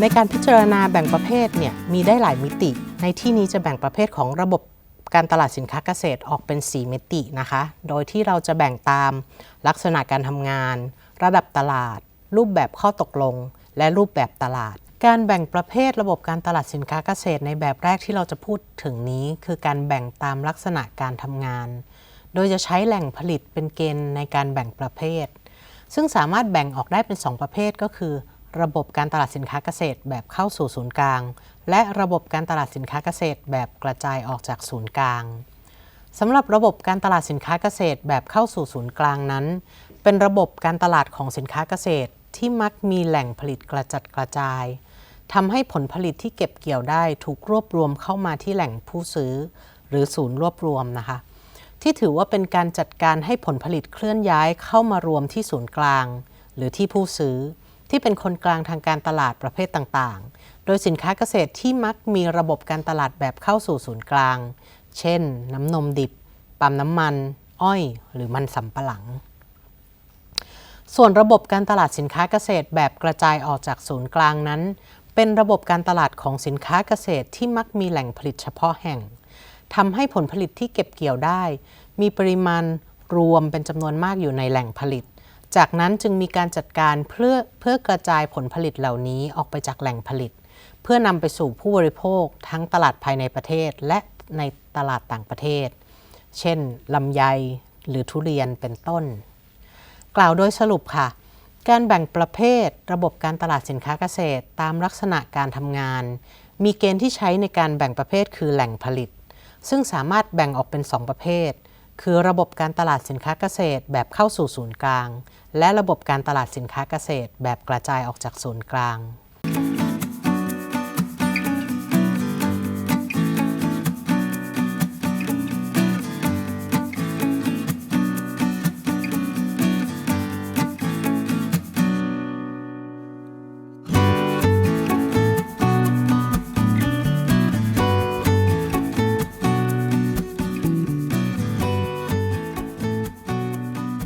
ในการพิจารณาแบ่งประเภทเนี่ยมีได้หลายมิติ ในที่นี้จะแบ่งประเภทของระบบการตลาดสินค้าเกษตรออกเป็น 4 มิตินะคะ โดยที่เราจะแบ่งตามลักษณะการทำงาน ระดับตลาด รูปแบบข้อตกลง และรูปแบบตลาด การแบ่งประเภทระบบการตลาดสินค้าเกษตรในแบบแรกที่เราจะพูดถึงนี้ คือการแบ่งตามลักษณะการทำงาน โดยจะใช้แหล่งผลิตเป็นเกณฑ์ในการแบ่งประเภท ซึ่งสามารถแบ่งออกได้เป็น 2 ประเภทก็คือ ระบบการตลาดสินค้าเกษตรแบบเข้าสู่ศูนย์กลาง และระบบการตลาดสินค้าเกษตรแบบกระจายออกจากศูนย์กลางสำหรับระบบการตลาดสินค้าเกษตรแบบเข้าสู่ศูนย์กลางนั้น เป็นระบบการตลาดของสินค้าเกษตรที่มักมีแหล่งผลิตกระจัดกระจายทำให้ผลผลิตที่เก็บเกี่ยวได้ถูกรวบรวมเข้ามาที่แหล่งผู้ซื้อ หรือศูนย์รวบรวมนะคะ ที่ถือว่าเป็นการจัดการให้ผลผลิตเคลื่อนย้ายเข้ามารวมที่ศูนย์กลาง หรือที่ผู้ซื้อ ที่เป็นคนกลางทางการตลาดประเภทต่างๆ โดยสินค้าเกษตรที่มักมีระบบการตลาดแบบเข้าสู่ศูนย์กลาง เช่น น้ำนมดิบ ปั๊มน้ำมัน อ้อย หรือมันสำปะหลัง ส่วนระบบการตลาดสินค้าเกษตรแบบกระจายออกจากศูนย์กลางนั้น เป็นระบบการตลาดของสินค้าเกษตรที่มักมีแหล่งผลิตเฉพาะแห่งทำให้ผลผลิตที่เก็บเกี่ยวได้ มีปริมาณรวมเป็นจำนวนมากอยู่ในแหล่งผลิต จากนั้นจึงมีการจัดการเพื่อเพื่อกระจายผลผลิตเหล่านี้ออกไปจากแหล่งผลิต เพื่อนำไปสู่ผู้บริโภคทั้งตลาดภายในประเทศ และในตลาดต่างประเทศ เช่นลำไยหรือทุเรียนเป็นต้น กล่าวโดยสรุปค่ะ การแบ่งประเภทระบบการตลาดสินค้าเกษตร ตามลักษณะการทำงาน มีเกณฑ์ที่ใช้ในการแบ่งประเภทคือแหล่งผลิต ซึ่งสามารถแบ่งออกเป็น 2 ประเภท คือระบบการตลาดสินค้าเกษตรแบบเข้าสู่ศูนย์กลาง และระบบการตลาดสินค้าเกษตรแบบกระจายออกจากศูนย์กลาง